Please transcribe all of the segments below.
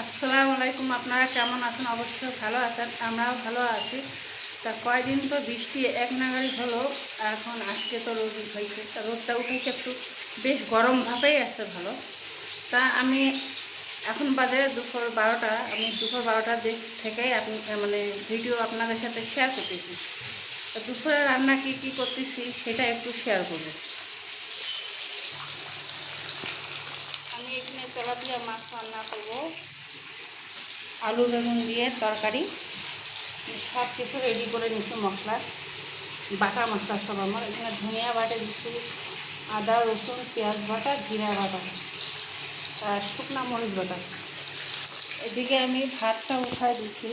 আসসালামু আলাইকুম, আপনারা কেমন আছেন? অবশ্যই ভালো আছেন, আমরাও ভালো আছি। তা কয়দিন তো বৃষ্টি, এক নাগাড়ি হলো, এখন আজকে তো রোদ উঠাইছে তা রোদটা উঠাইছে একটু, বেশ গরম ভাবেই আছে ভালো। তা আমি এখন বাজে দুপুর বারোটা, আমি দুপুর বারোটার দিক থেকেই আপনি মানে ভিডিও আপনাদের সাথে শেয়ার করতেছি। তা দুপুরে রান্না কী কী করতেছি, সেটা একটু শেয়ার করব। আমি এখানে তেলাপিয়া মাছ রান্না করব। আলু, বেগুন দিয়ে তরকারি সব কিছু রেডি করে নিচ্ছি মশলা, বাটা মশলা সব আমার। এখানে ধনিয়া বাটা দিচ্ছি, আদা, রসুন, পেঁয়াজ বাটা, জিরা বাটা, আর শুকনা মরিচ বাটা। এদিকে আমি ভাতটা উঠাই দিচ্ছি।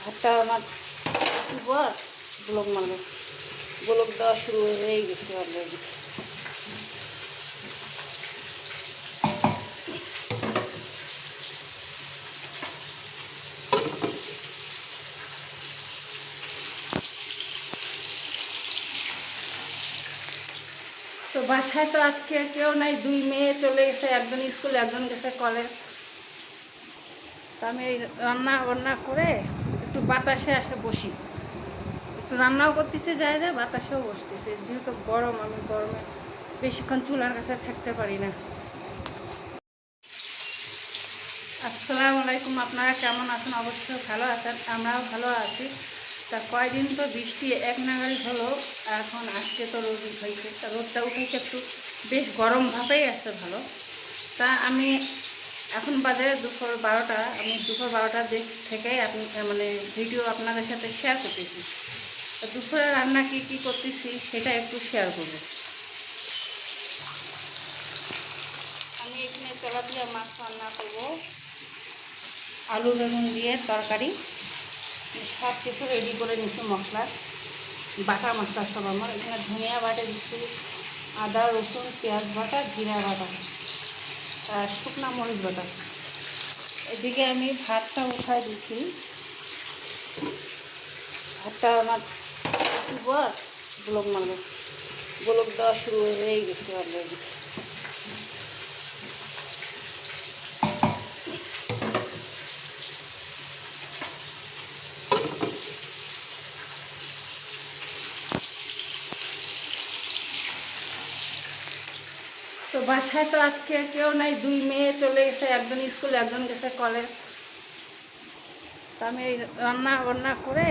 ভাতটা আমার গোলক মারবে গোলক দেওয়া শুরু হয়ে গেছে অলরেডি বাসায় তো আজকে কেউ নাই, দুই মেয়ে চলে গেছে, একজন স্কুল, একজন গেছে কলেজ। তো আমি রান্না বান্না করে একটু বাতাসে আসে বসি। একটু রান্নাও করতেছে যায় বাতাসেও বসতেছে। যেহেতু গরম, আমি গরমে বেশিক্ষণ চুলার কাছে থাকতে পারি না। আসসালামু আলাইকুম, আপনারা কেমন আছেন? অবশ্যই ভালো আছেন, আমরাও ভালো আছি। তা কয়দিন তো বৃষ্টি, এক নাগাড়ি হলো এখন আজকে তো রোদ উঠাইছে। তা রোদটা উঠাইছে একটু, বেশ গরম ভাবেই আছে ভালো। তা আমি এখন বাজে দুপুর বারোটা, আমি দুপুর বারোটার দিক থেকেই আপনি মানে ভিডিও আপনাদের সাথে শেয়ার করতেছি। তা দুপুরে রান্না কী কী করতেছি সেটা একটু শেয়ার করব। আমি এখানে তেলাপিয়া মাছ রান্না করব, আলু, বেগুন দিয়ে তরকারি। সব কিছু রেডি করে নিচ্ছি মশলা বাটা মশলা সব আমার। এখানে ধনিয়া বাটা দিচ্ছি, আদা, রসুন, পেঁয়াজ বাটা, জিরা বাটা, আর শুকনা মরিচ বাটা। এদিকে আমি ভাতটা উঠাই দিচ্ছি। ভাতটা আমার গোলক মারবে। গোলক দেওয়া শুরু হয়ে গেছে অলরেডি তো বাসায় তো আজকে কেউ নাই, দুই মেয়ে চলে গেছে, একজন স্কুল, একজন গেছে কলেজ। তো আমি রান্না বান্না করে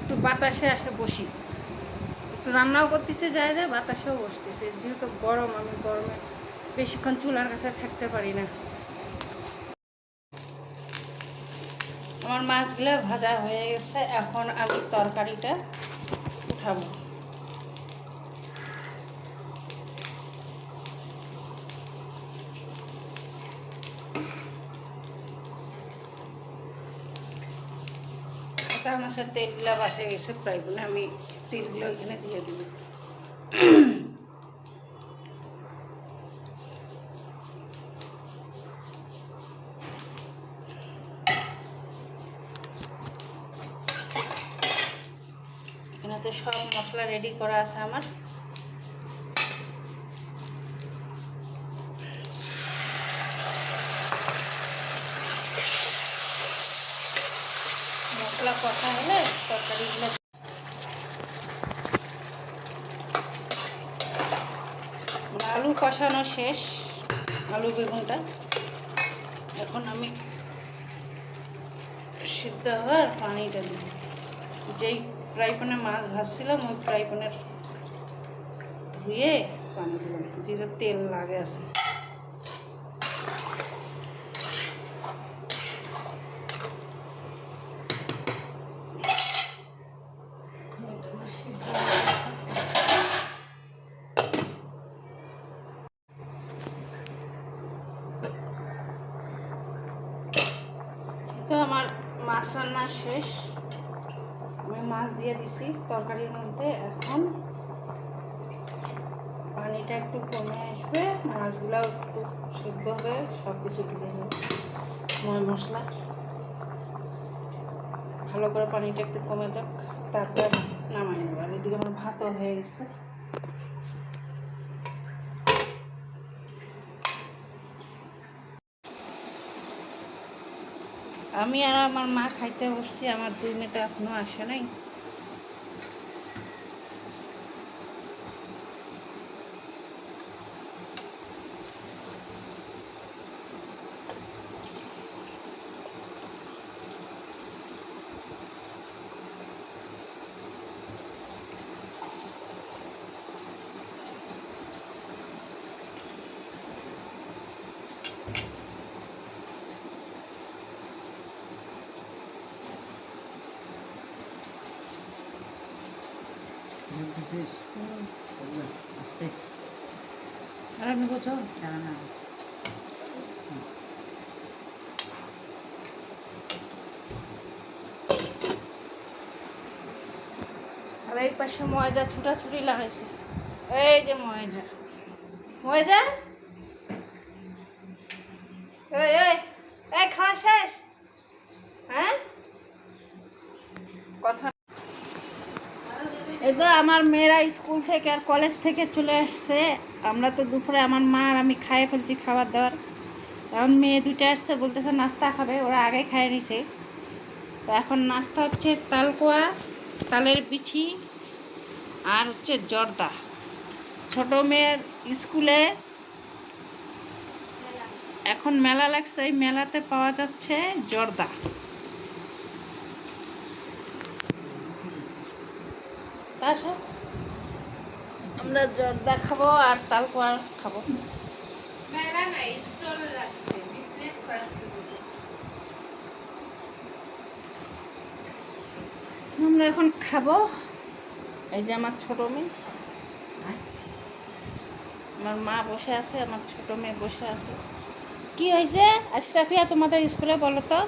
একটু বাতাসে আসে বসি। একটু রান্নাও করতেছে যায় রে বাতাসেও বসতেছে। যেহেতু গরম, আমি গরমে বেশিক্ষণ চুলার কাছে থাকতে পারি না। আমার মাছগুলো ভাজা হয়ে গেছে, এখন আমি তরকারিটা উঠাবো। তার মাসে তেলগুলো বাসে গেছে প্রায় আমি তেলগুলো ওইখানে দিয়ে দিই এখানে তো সব মশলা রেডি করা আছে আমার মশলা কষা হলে তরকারিগুলো আলু কষানো শেষ আলু বেগুনটা এখন আমি সিদ্ধ হওয়ার পানিটা দিই। যেই ফ্রাই প্যানে মাছ ভাজছিলাম, ওই ফ্রাই প্যানের ধুয়ে পানি দিলাম। যেটা তেল লাগে আছে। তো আমার মাছ রান্না শেষ। আমি মাছ দিয়ে দিছি তরকারির মধ্যে। এখন পানিটা একটু কমে আসবে মাছগুলো একটু সেদ্ধ হবে সব কিছু ঢুকে যাবে ময় মশলা। ভালো করে পানিটা একটু কমে যাক, তারপর নামাই নেব। আর এদিকে আমার ভাতও হয়ে গেছে। আমি আর আমার মা খাইতে বসছি আমার দুই মেয়ে তো এখনও আসে নাই। আসতে আর আমি বোঝো জানা না আর এই পাশে ময়জা ছুটাছুটি লাগাইছে। এই যে ময়জা। ময়জা? এই খাওয়া শেষ হ্যাঁ কথা এই তো আমার মেয়েরা স্কুল থেকে আর কলেজ থেকে চলে আসছে। আমরা তো দুপুরে আমার মা আমি খাইয়ে ফেলছি খাবার দাবার। এখন মেয়ে দুইটা আসছে, বলতেছে নাস্তা খাবে, ওরা আগে খাইয়ে নিছে। তো এখন নাস্তা হচ্ছে তালকোয়া, তালের বিছি আর হচ্ছে জর্দা। ছোট মেয়ের স্কুলে এখন মেলা লাগছে, এই মেলাতে পাওয়া যাচ্ছে জর্দা। তা সব আমরা জর্দা খাব আর তালকোয়া খাব। আমরা এখন খাব। এই যে আমার ছোট মেয়ে। আমার মা বসে আছে আমার ছোট মেয়ে বসে আছে। কি হয়েছে? আশরাফিয়া তোমাদের স্কুলে বলো তো।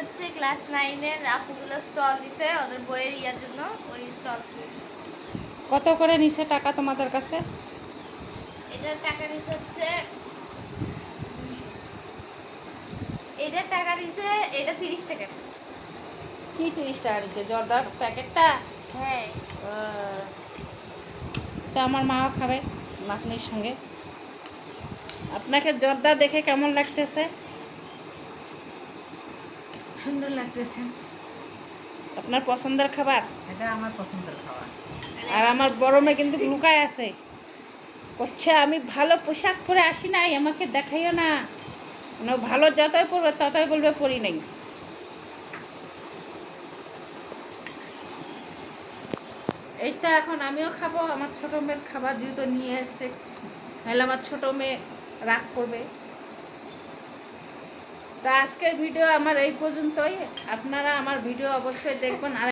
হচ্ছে ক্লাস নাইনের আপুগুলো স্টল দিছে ওদের বইয়ের ইয়ার জন্য ওই স্টল কত করে নিছে টাকা তোমাদের কাছে? এটার টাকা নিছে হচ্ছে এটার টাকা নিছে এটা তিরিশ টাকা। কি তিরিশ টাকা নিছে? জর্দার প্যাকেটটা? হ্যাঁ। তা আমার মাও খাবে নাতনির সঙ্গে। আপনাকে জর্দা দেখে কেমন লাগতেছে? সুন্দর লাগতেছে। আপনার পছন্দের খাবার? এটা আমার পছন্দের খাবার। আর আমার বড় মেয়ে কিন্তু লুকায় আছে। করছে আমি ভালো পোশাক পরে আসি নাই আমাকে দেখাইও না। মানে ভালো যতই পরবে ততই বলবে পরি নাই। এইটা এখন আমিও খাব আমার ছোট মেয়ের খাবার যেহেতু নিয়ে এসছে। নাহলে আমার ছোট মেয়ে রাগ করবে। তা আজকের ভিডিও আমার এই পর্যন্তই। আপনারা আমার ভিডিও অবশ্যই দেখবেন। আর